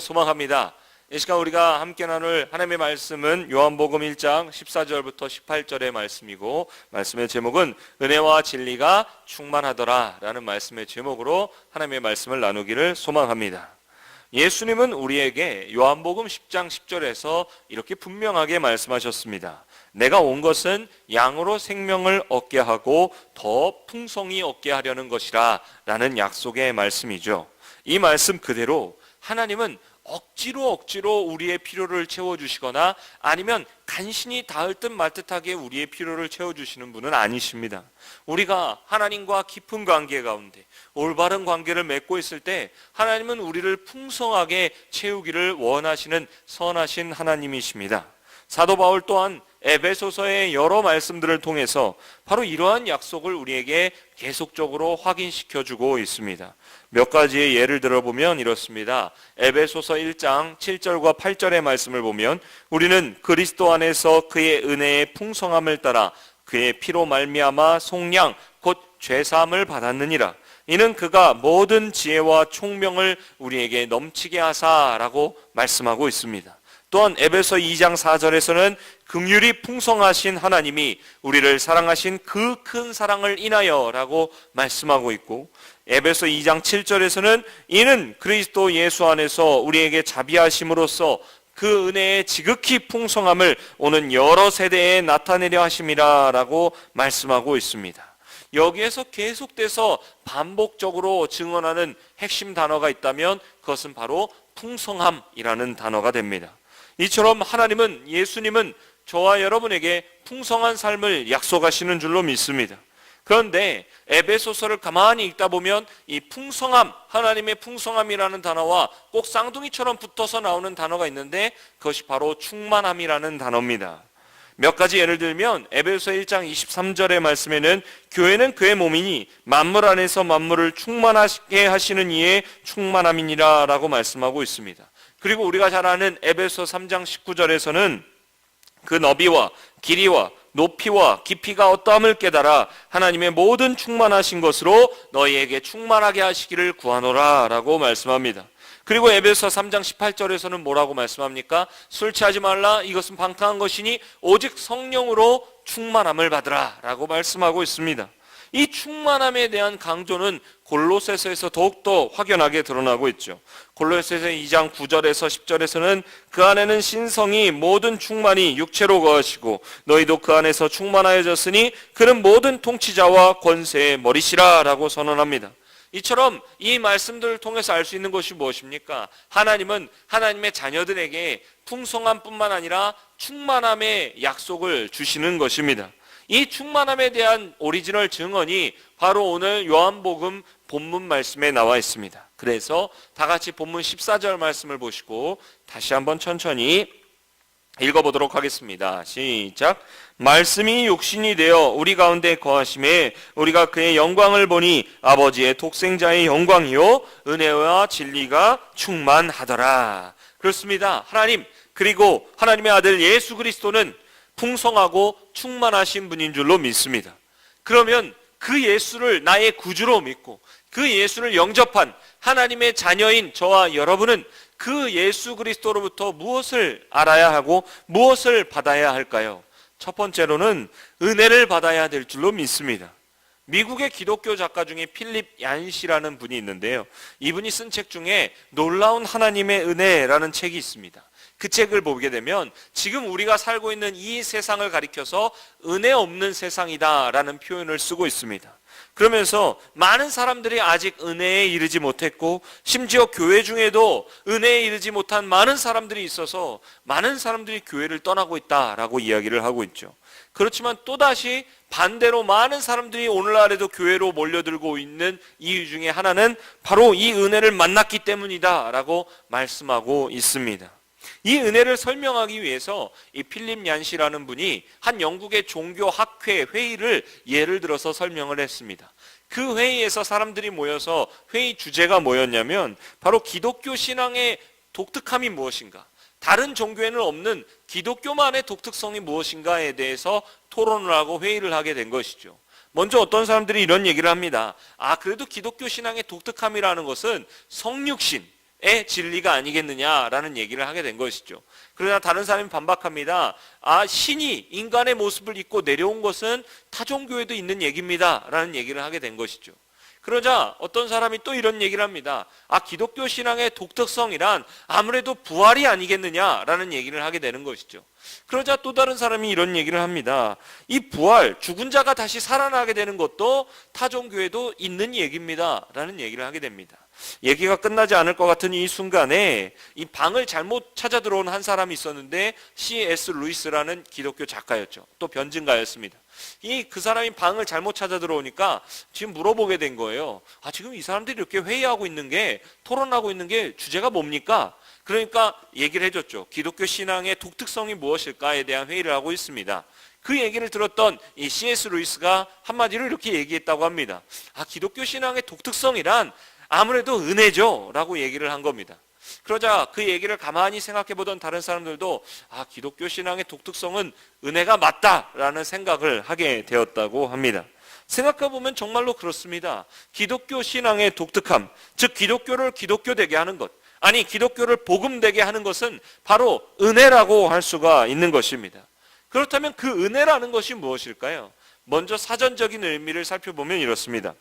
소망합니다. 이 시간 우리가 함께 나눌 하나님의 말씀은 요한복음 1장 14절부터 18절의 말씀이고 말씀의 제목은 은혜와 진리가 충만하더라라는 말씀의 제목으로 하나님의 말씀을 나누기를 소망합니다. 예수님은 우리에게 요한복음 10장 10절에서 이렇게 분명하게 말씀하셨습니다. 내가 온 것은 양으로 생명을 얻게 하고 더 풍성히 얻게 하려는 것이라 라는 약속의 말씀이죠. 이 말씀 그대로 하나님은 억지로 억지로 우리의 필요를 채워주시거나 아니면 간신히 닿을 듯 말 듯하게 우리의 필요를 채워주시는 분은 아니십니다. 우리가 하나님과 깊은 관계 가운데 올바른 관계를 맺고 있을 때 하나님은 우리를 풍성하게 채우기를 원하시는 선하신 하나님이십니다. 사도 바울 또한 에베소서의 여러 말씀들을 통해서 바로 이러한 약속을 우리에게 계속적으로 확인시켜 주고 있습니다. 몇 가지의 예를 들어보면 이렇습니다. 에베소서 1장 7절과 8절의 말씀을 보면 우리는 그리스도 안에서 그의 은혜의 풍성함을 따라 그의 피로 말미암아 속량 곧 죄사함을 받았느니라. 이는 그가 모든 지혜와 총명을 우리에게 넘치게 하사라고 말씀하고 있습니다. 또한 에베소 2장 4절에서는 긍휼이 풍성하신 하나님이 우리를 사랑하신 그 큰 사랑을 인하여라고 말씀하고 있고 에베소 2장 7절에서는 이는 그리스도 예수 안에서 우리에게 자비하심으로써 그 은혜의 지극히 풍성함을 오는 여러 세대에 나타내려 하심이라라고 말씀하고 있습니다. 여기에서 계속돼서 반복적으로 증언하는 핵심 단어가 있다면 그것은 바로 풍성함이라는 단어가 됩니다. 이처럼 하나님은 예수님은 저와 여러분에게 풍성한 삶을 약속하시는 줄로 믿습니다. 그런데 에베소서를 가만히 읽다 보면 이 풍성함, 하나님의 풍성함이라는 단어와 꼭 쌍둥이처럼 붙어서 나오는 단어가 있는데 그것이 바로 충만함이라는 단어입니다. 몇 가지 예를 들면 에베소 1장 23절의 말씀에는 교회는 그의 몸이니 만물 안에서 만물을 충만하게 하시는 이의 충만함이니라라고 말씀하고 있습니다. 그리고 우리가 잘 아는 에베소 3장 19절에서는 그 너비와 길이와 높이와 깊이가 어떠함을 깨달아 하나님의 모든 충만하신 것으로 너희에게 충만하게 하시기를 구하노라 라고 말씀합니다. 그리고 에베소 3장 18절에서는 뭐라고 말씀합니까? 술 취하지 말라 이것은 방탕한 것이니 오직 성령으로 충만함을 받으라 라고 말씀하고 있습니다. 이 충만함에 대한 강조는 골로새서에서 더욱더 확연하게 드러나고 있죠. 골로새서 2장 9절에서 10절에서는 그 안에는 신성이 모든 충만이 육체로 거하시고 너희도 그 안에서 충만하여졌으니 그는 모든 통치자와 권세의 머리시라라고 선언합니다. 이처럼 이 말씀들을 통해서 알 수 있는 것이 무엇입니까? 하나님은 하나님의 자녀들에게 풍성함뿐만 아니라 충만함의 약속을 주시는 것입니다. 이 충만함에 대한 오리지널 증언이 바로 오늘 요한복음 본문 말씀에 나와 있습니다. 그래서 다 같이 본문 14절 말씀을 보시고 다시 한번 천천히 읽어보도록 하겠습니다. 시작. 말씀이 육신이 되어 우리 가운데 거하심에 우리가 그의 영광을 보니 아버지의 독생자의 영광이요 은혜와 진리가 충만하더라. 그렇습니다. 하나님 그리고 하나님의 아들 예수 그리스도는 풍성하고 충만하신 분인 줄로 믿습니다. 그러면 그 예수를 나의 구주로 믿고 그 예수를 영접한 하나님의 자녀인 저와 여러분은 그 예수 그리스도로부터 무엇을 알아야 하고 무엇을 받아야 할까요? 첫 번째로는 은혜를 받아야 될 줄로 믿습니다. 미국의 기독교 작가 중에 필립 얀시라는 분이 있는데요. 이분이 쓴 책 중에 놀라운 하나님의 은혜라는 책이 있습니다. 그 책을 보게 되면 지금 우리가 살고 있는 이 세상을 가리켜서 은혜 없는 세상이다라는 표현을 쓰고 있습니다. 그러면서 많은 사람들이 아직 은혜에 이르지 못했고 심지어 교회 중에도 은혜에 이르지 못한 많은 사람들이 있어서 많은 사람들이 교회를 떠나고 있다라고 이야기를 하고 있죠. 그렇지만 또다시 반대로 많은 사람들이 오늘날에도 교회로 몰려들고 있는 이유 중에 하나는 바로 이 은혜를 만났기 때문이다라고 말씀하고 있습니다. 이 은혜를 설명하기 위해서 이 필립 얀시라는 분이 한 영국의 종교 학회 회의를 예를 들어서 설명을 했습니다. 그 회의에서 사람들이 모여서 회의 주제가 뭐였냐면 바로 기독교 신앙의 독특함이 무엇인가? 다른 종교에는 없는 기독교만의 독특성이 무엇인가에 대해서 토론을 하고 회의를 하게 된 것이죠. 먼저 어떤 사람들이 이런 얘기를 합니다. 아, 그래도 기독교 신앙의 독특함이라는 것은 성육신, 진리가 아니겠느냐라는 얘기를 하게 된 것이죠. 그러나 다른 사람이 반박합니다. 아, 신이 인간의 모습을 입고 내려온 것은 타종교에도 있는 얘기입니다. 라는 얘기를 하게 된 것이죠. 그러자 어떤 사람이 또 이런 얘기를 합니다. 아, 기독교 신앙의 독특성이란 아무래도 부활이 아니겠느냐라는 얘기를 하게 되는 것이죠. 그러자 또 다른 사람이 이런 얘기를 합니다. 이 부활, 죽은 자가 다시 살아나게 되는 것도 타종교에도 있는 얘기입니다. 라는 얘기를 하게 됩니다. 얘기가 끝나지 않을 것 같은 이 순간에 이 방을 잘못 찾아 들어온 한 사람이 있었는데 C.S. 루이스라는 기독교 작가였죠. 또 변증가였습니다. 이 그 사람이 방을 잘못 찾아 들어오니까 지금 물어보게 된 거예요. 아, 지금 이 사람들이 이렇게 회의하고 있는 게 토론하고 있는 게 주제가 뭡니까? 그러니까 얘기를 해줬죠. 기독교 신앙의 독특성이 무엇일까에 대한 회의를 하고 있습니다. 그 얘기를 들었던 이 C.S. 루이스가 한마디로 이렇게 얘기했다고 합니다. 아, 기독교 신앙의 독특성이란 아무래도 은혜죠. 라고 얘기를 한 겁니다. 그러자 그 얘기를 가만히 생각해 보던 다른 사람들도 아, 기독교 신앙의 독특성은 은혜가 맞다라는 생각을 하게 되었다고 합니다. 생각해 보면 정말로 그렇습니다. 기독교 신앙의 독특함, 즉 기독교를 기독교 되게 하는 것, 아니 기독교를 복음 되게 하는 것은 바로 은혜라고 할 수가 있는 것입니다. 그렇다면 그 은혜라는 것이 무엇일까요? 먼저 사전적인 의미를 살펴보면 이렇습니다.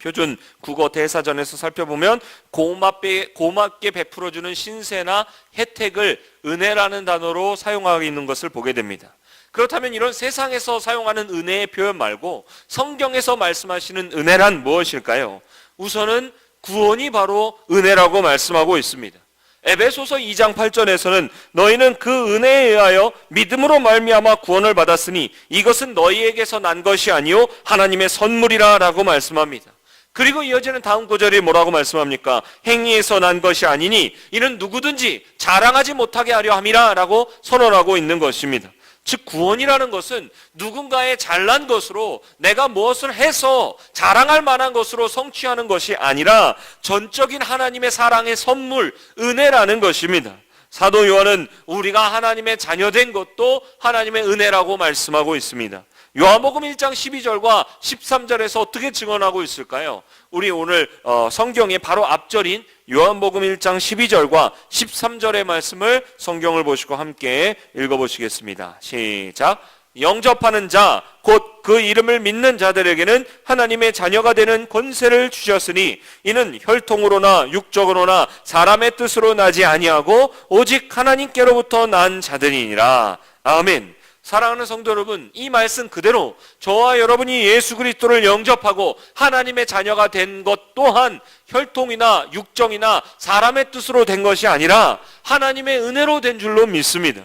표준 국어 대사전에서 살펴보면 고맙게, 고맙게 베풀어주는 신세나 혜택을 은혜라는 단어로 사용하고 있는 것을 보게 됩니다. 그렇다면 이런 세상에서 사용하는 은혜의 표현 말고 성경에서 말씀하시는 은혜란 무엇일까요? 우선은 구원이 바로 은혜라고 말씀하고 있습니다. 에베소서 2장 8절에서는 너희는 그 은혜에 의하여 믿음으로 말미암아 구원을 받았으니 이것은 너희에게서 난 것이 아니요 하나님의 선물이라라고 말씀합니다. 그리고 이어지는 다음 구절이 뭐라고 말씀합니까? 행위에서 난 것이 아니니 이는 누구든지 자랑하지 못하게 하려 함이라라고 선언하고 있는 것입니다. 즉 구원이라는 것은 누군가의 잘난 것으로 내가 무엇을 해서 자랑할 만한 것으로 성취하는 것이 아니라 전적인 하나님의 사랑의 선물 은혜라는 것입니다. 사도 요한은 우리가 하나님의 자녀된 것도 하나님의 은혜라고 말씀하고 있습니다. 요한복음 1장 12절과 13절에서 어떻게 증언하고 있을까요? 우리 오늘 어, 성경의 바로 앞절인 요한복음 1장 12절과 13절의 말씀을 성경을 보시고 함께 읽어보시겠습니다. 시작. 영접하는 자, 곧 그 이름을 믿는 자들에게는 하나님의 자녀가 되는 권세를 주셨으니 이는 혈통으로나 육적으로나 사람의 뜻으로 나지 아니하고 오직 하나님께로부터 난 자들이니라. 아멘. 사랑하는 성도 여러분, 이 말씀 그대로 저와 여러분이 예수 그리스도를 영접하고 하나님의 자녀가 된 것 또한 혈통이나 육정이나 사람의 뜻으로 된 것이 아니라 하나님의 은혜로 된 줄로 믿습니다.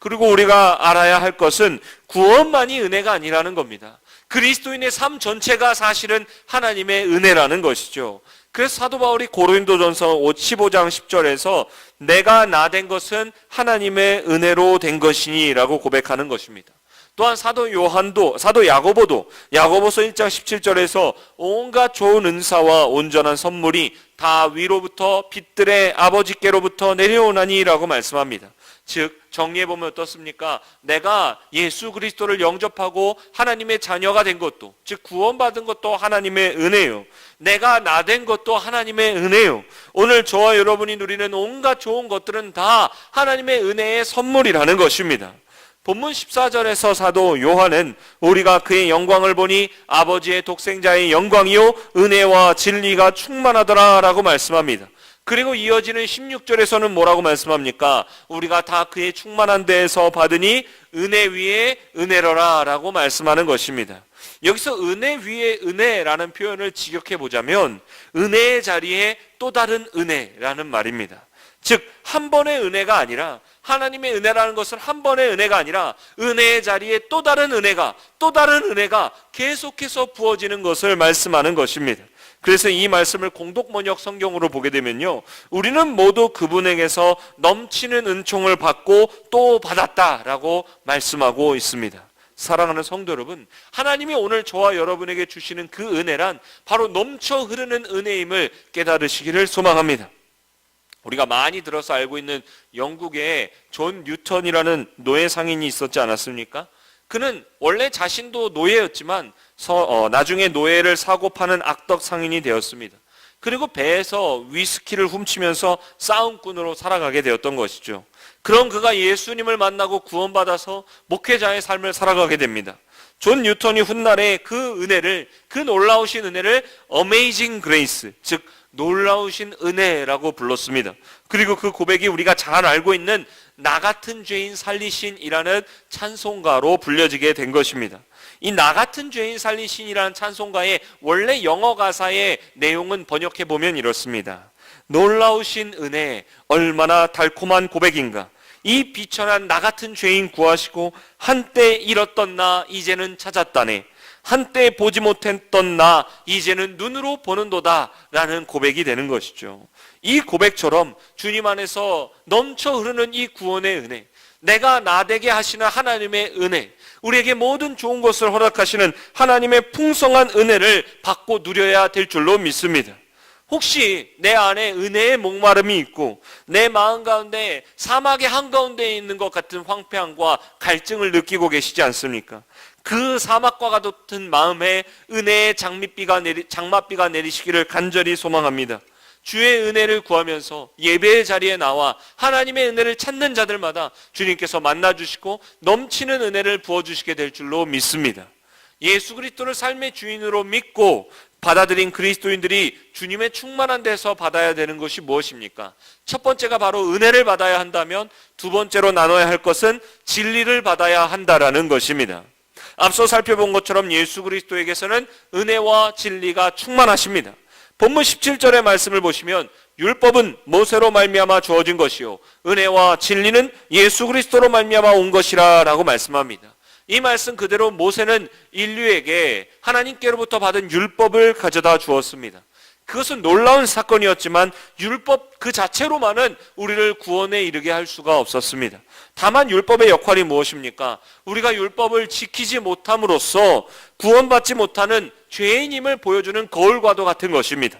그리고 우리가 알아야 할 것은 구원만이 은혜가 아니라는 겁니다. 그리스도인의 삶 전체가 사실은 하나님의 은혜라는 것이죠. 그래서 사도 바울이 고린도전서 15장 10절에서 내가 나 된 것은 하나님의 은혜로 된 것이니라고 고백하는 것입니다. 또한 사도 요한도 사도 야고보도 야고보서 1장 17절에서 온갖 좋은 은사와 온전한 선물이 다 위로부터 빛들의 아버지께로부터 내려오나니라고 말씀합니다. 즉 정리해 보면 어떻습니까? 내가 예수 그리스도를 영접하고 하나님의 자녀가 된 것도 즉 구원받은 것도 하나님의 은혜요. 내가 나 된 것도 하나님의 은혜요. 오늘 저와 여러분이 누리는 온갖 좋은 것들은 다 하나님의 은혜의 선물이라는 것입니다. 본문 14절에서 사도 요한은 우리가 그의 영광을 보니 아버지의 독생자의 영광이요 은혜와 진리가 충만하더라라고 말씀합니다. 그리고 이어지는 16절에서는 뭐라고 말씀합니까? 우리가 다 그의 충만한 데에서 받으니 은혜 위에 은혜로라라고 말씀하는 것입니다. 여기서 은혜 위에 은혜라는 표현을 직역해 보자면 은혜의 자리에 또 다른 은혜라는 말입니다. 즉, 한 번의 은혜가 아니라 하나님의 은혜라는 것은 한 번의 은혜가 아니라 은혜의 자리에 또 다른 은혜가 또 다른 은혜가 계속해서 부어지는 것을 말씀하는 것입니다. 그래서 이 말씀을 공독번역 성경으로 보게 되면요. 우리는 모두 그분에게서 넘치는 은총을 받고 또 받았다라고 말씀하고 있습니다. 사랑하는 성도 여러분, 하나님이 오늘 저와 여러분에게 주시는 그 은혜란 바로 넘쳐 흐르는 은혜임을 깨달으시기를 소망합니다. 우리가 많이 들어서 알고 있는 영국에 존 뉴턴이라는 노예 상인이 있었지 않았습니까? 그는 원래 자신도 노예였지만 서, 어, 나중에 노예를 사고 파는 악덕 상인이 되었습니다. 그리고 배에서 위스키를 훔치면서 싸움꾼으로 살아가게 되었던 것이죠. 그런 그가 예수님을 만나고 구원받아서 목회자의 삶을 살아가게 됩니다. 존 뉴턴이 훗날에 그 은혜를 그 놀라우신 은혜를 Amazing Grace 즉 놀라우신 은혜라고 불렀습니다. 그리고 그 고백이 우리가 잘 알고 있는 나 같은 죄인 살리신이라는 찬송가로 불려지게 된 것입니다. 이 나 같은 죄인 살리신이라는 찬송가의 원래 영어 가사의 내용은 번역해 보면 이렇습니다. 놀라우신 은혜 얼마나 달콤한 고백인가. 이 비천한 나 같은 죄인 구하시고 한때 잃었던 나 이제는 찾았다네. 한때 보지 못했던 나 이제는 눈으로 보는도다 라는 고백이 되는 것이죠. 이 고백처럼 주님 안에서 넘쳐 흐르는 이 구원의 은혜, 내가 나되게 하시는 하나님의 은혜, 우리에게 모든 좋은 것을 허락하시는 하나님의 풍성한 은혜를 받고 누려야 될 줄로 믿습니다. 혹시 내 안에 은혜의 목마름이 있고 내 마음 가운데 사막의 한가운데 있는 것 같은 황폐함과 갈증을 느끼고 계시지 않습니까? 그 사막과 같은 마음에 은혜의 장밋비가 내리, 장맛비가 내리시기를 간절히 소망합니다. 주의 은혜를 구하면서 예배의 자리에 나와 하나님의 은혜를 찾는 자들마다 주님께서 만나 주시고 넘치는 은혜를 부어 주시게 될 줄로 믿습니다. 예수 그리스도를 삶의 주인으로 믿고 받아들인 그리스도인들이 주님의 충만한 데서 받아야 되는 것이 무엇입니까? 첫 번째가 바로 은혜를 받아야 한다면 두 번째로 나눠야 할 것은 진리를 받아야 한다라는 것입니다. 앞서 살펴본 것처럼 예수 그리스도에게서는 은혜와 진리가 충만하십니다. 본문 17절의 말씀을 보시면 율법은 모세로 말미암아 주어진 것이요 은혜와 진리는 예수 그리스도로 말미암아 온 것이라라고 말씀합니다. 이 말씀 그대로 모세는 인류에게 하나님께로부터 받은 율법을 가져다 주었습니다. 그것은 놀라운 사건이었지만 율법 그 자체로만은 우리를 구원에 이르게 할 수가 없었습니다. 다만 율법의 역할이 무엇입니까? 우리가 율법을 지키지 못함으로써 구원받지 못하는 죄인임을 보여주는 거울과도 같은 것입니다.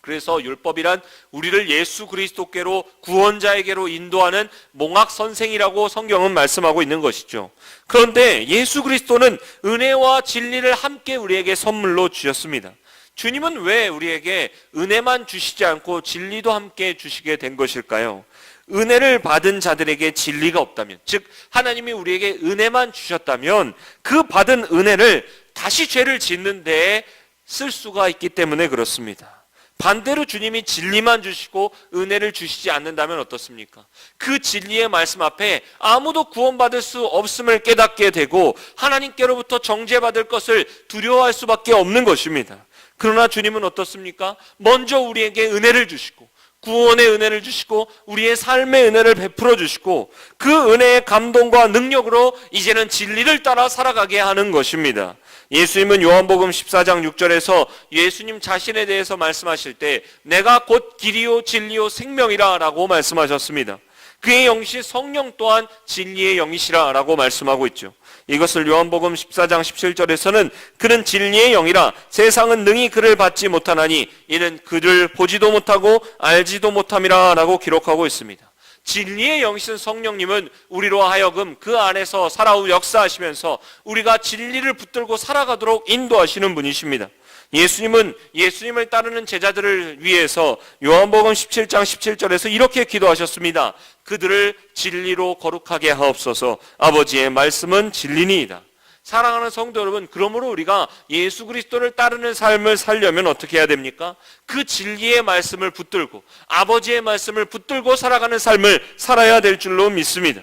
그래서 율법이란 우리를 예수 그리스도께로 구원자에게로 인도하는 몽학 선생이라고 성경은 말씀하고 있는 것이죠. 그런데 예수 그리스도는 은혜와 진리를 함께 우리에게 선물로 주셨습니다. 주님은 왜 우리에게 은혜만 주시지 않고 진리도 함께 주시게 된 것일까요? 은혜를 받은 자들에게 진리가 없다면, 즉, 하나님이 우리에게 은혜만 주셨다면, 그 받은 은혜를 다시 죄를 짓는데 쓸 수가 있기 때문에 그렇습니다. 반대로 주님이 진리만 주시고 은혜를 주시지 않는다면 어떻습니까? 그 진리의 말씀 앞에 아무도 구원받을 수 없음을 깨닫게 되고 하나님께로부터 정죄받을 것을 두려워할 수밖에 없는 것입니다. 그러나 주님은 어떻습니까? 먼저 우리에게 은혜를 주시고 구원의 은혜를 주시고 우리의 삶의 은혜를 베풀어 주시고 그 은혜의 감동과 능력으로 이제는 진리를 따라 살아가게 하는 것입니다. 예수님은 요한복음 14장 6절에서 예수님 자신에 대해서 말씀하실 때 내가 곧 길이요 진리요 생명이라라고 말씀하셨습니다. 그의 영시 성령 또한 진리의 영이시라라고 말씀하고 있죠. 이것을 요한복음 14장 17절에서는 그는 진리의 영이라 세상은 능히 그를 받지 못하나니 이는 그를 보지도 못하고 알지도 못함이라라고 기록하고 있습니다. 진리의 영이신 성령님은 우리로 하여금 그 안에서 살아오 역사하시면서 우리가 진리를 붙들고 살아가도록 인도하시는 분이십니다. 예수님은 예수님을 따르는 제자들을 위해서 요한복음 17장 17절에서 이렇게 기도하셨습니다. 그들을 진리로 거룩하게 하옵소서. 아버지의 말씀은 진리니이다. 사랑하는 성도 여러분, 그러므로 우리가 예수 그리스도를 따르는 삶을 살려면 어떻게 해야 됩니까? 그 진리의 말씀을 붙들고 아버지의 말씀을 붙들고 살아가는 삶을 살아야 될 줄로 믿습니다.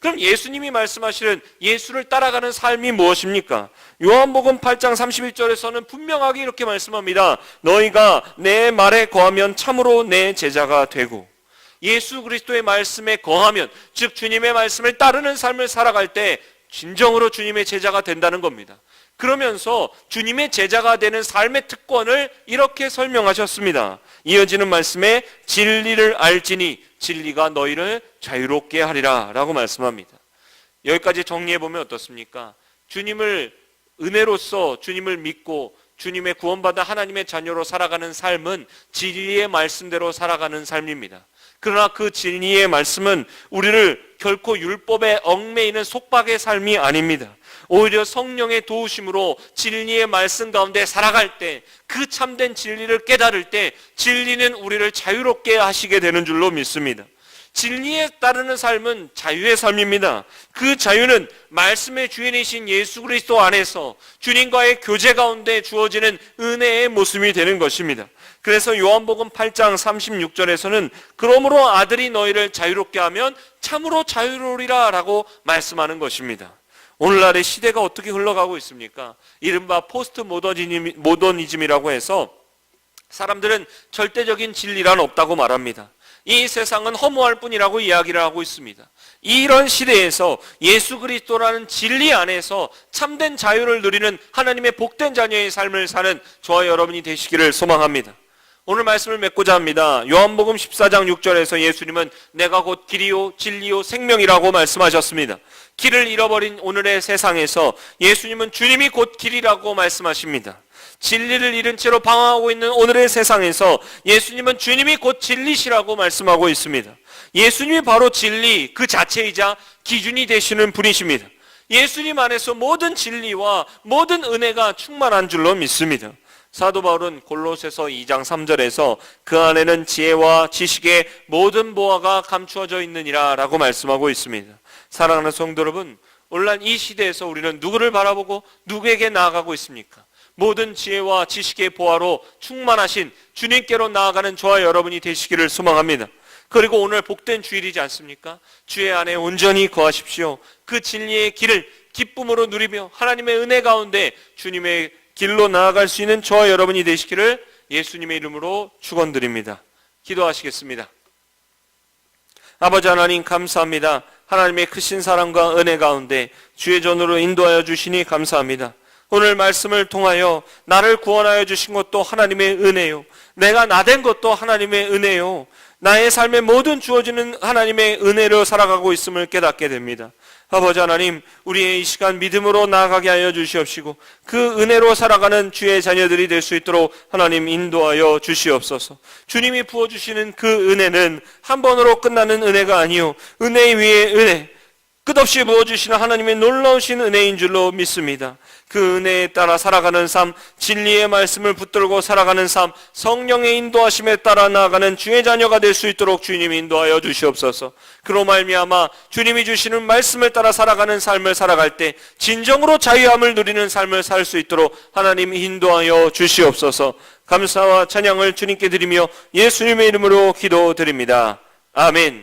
그럼 예수님이 말씀하시는 예수를 따라가는 삶이 무엇입니까? 요한복음 8장 31절에서는 분명하게 이렇게 말씀합니다. 너희가 내 말에 거하면 참으로 내 제자가 되고 예수 그리스도의 말씀에 거하면 즉 주님의 말씀을 따르는 삶을 살아갈 때 진정으로 주님의 제자가 된다는 겁니다. 그러면서 주님의 제자가 되는 삶의 특권을 이렇게 설명하셨습니다. 이어지는 말씀에 진리를 알지니 진리가 너희를 자유롭게 하리라 라고 말씀합니다. 여기까지 정리해 보면 어떻습니까? 주님을 은혜로서 주님을 믿고 주님의 구원받아 하나님의 자녀로 살아가는 삶은 진리의 말씀대로 살아가는 삶입니다. 그러나 그 진리의 말씀은 우리를 결코 율법에 얽매이는 속박의 삶이 아닙니다. 오히려 성령의 도우심으로 진리의 말씀 가운데 살아갈 때 그 참된 진리를 깨달을 때 진리는 우리를 자유롭게 하시게 되는 줄로 믿습니다. 진리에 따르는 삶은 자유의 삶입니다. 그 자유는 말씀의 주인이신 예수 그리스도 안에서 주님과의 교제 가운데 주어지는 은혜의 모습이 되는 것입니다. 그래서 요한복음 8장 36절에서는 그러므로 아들이 너희를 자유롭게 하면 참으로 자유로우리라 라고 말씀하는 것입니다. 오늘날의 시대가 어떻게 흘러가고 있습니까? 이른바 포스트 모더니즘, 모더니즘이라고 해서 사람들은 절대적인 진리란 없다고 말합니다. 이 세상은 허무할 뿐이라고 이야기를 하고 있습니다. 이런 시대에서 예수 그리스도라는 진리 안에서 참된 자유를 누리는 하나님의 복된 자녀의 삶을 사는 저와 여러분이 되시기를 소망합니다. 오늘 말씀을 맺고자 합니다. 요한복음 14장 6절에서 예수님은 내가 곧 길이요 진리요 생명이라고 말씀하셨습니다. 길을 잃어버린 오늘의 세상에서 예수님은 주님이 곧 길이라고 말씀하십니다. 진리를 잃은 채로 방황하고 있는 오늘의 세상에서 예수님은 주님이 곧 진리시라고 말씀하고 있습니다. 예수님이 바로 진리 그 자체이자 기준이 되시는 분이십니다. 예수님 안에서 모든 진리와 모든 은혜가 충만한 줄로 믿습니다. 사도 바울은 골로새서 2장 3절에서 그 안에는 지혜와 지식의 모든 보화가 감추어져 있느니라라고 말씀하고 있습니다. 사랑하는 성도 여러분, 오늘날 이 시대에서 우리는 누구를 바라보고 누구에게 나아가고 있습니까? 모든 지혜와 지식의 보화로 충만하신 주님께로 나아가는 저와 여러분이 되시기를 소망합니다. 그리고 오늘 복된 주일이지 않습니까? 주의 안에 온전히 거하십시오. 그 진리의 길을 기쁨으로 누리며 하나님의 은혜 가운데 주님의 길로 나아갈 수 있는 저와 여러분이 되시기를 예수님의 이름으로 축원드립니다. 기도하시겠습니다. 아버지 하나님 감사합니다. 하나님의 크신 사랑과 은혜 가운데 주의 전으로 인도하여 주시니 감사합니다. 오늘 말씀을 통하여 나를 구원하여 주신 것도 하나님의 은혜요. 내가 나 된 것도 하나님의 은혜요. 나의 삶에 모든 주어지는 하나님의 은혜로 살아가고 있음을 깨닫게 됩니다. 아버지 하나님, 우리의 이 시간 믿음으로 나아가게 하여 주시옵시고 그 은혜로 살아가는 주의 자녀들이 될 수 있도록 하나님 인도하여 주시옵소서. 주님이 부어 주시는 그 은혜는 한 번으로 끝나는 은혜가 아니요 은혜 위에 은혜, 끝없이 부어주시는 하나님의 놀라우신 은혜인 줄로 믿습니다. 그 은혜에 따라 살아가는 삶, 진리의 말씀을 붙들고 살아가는 삶, 성령의 인도하심에 따라 나아가는 주의 자녀가 될 수 있도록 주님이 인도하여 주시옵소서. 그로 말미암아 주님이 주시는 말씀을 따라 살아가는 삶을 살아갈 때 진정으로 자유함을 누리는 삶을 살 수 있도록 하나님 인도하여 주시옵소서. 감사와 찬양을 주님께 드리며 예수님의 이름으로 기도드립니다. 아멘.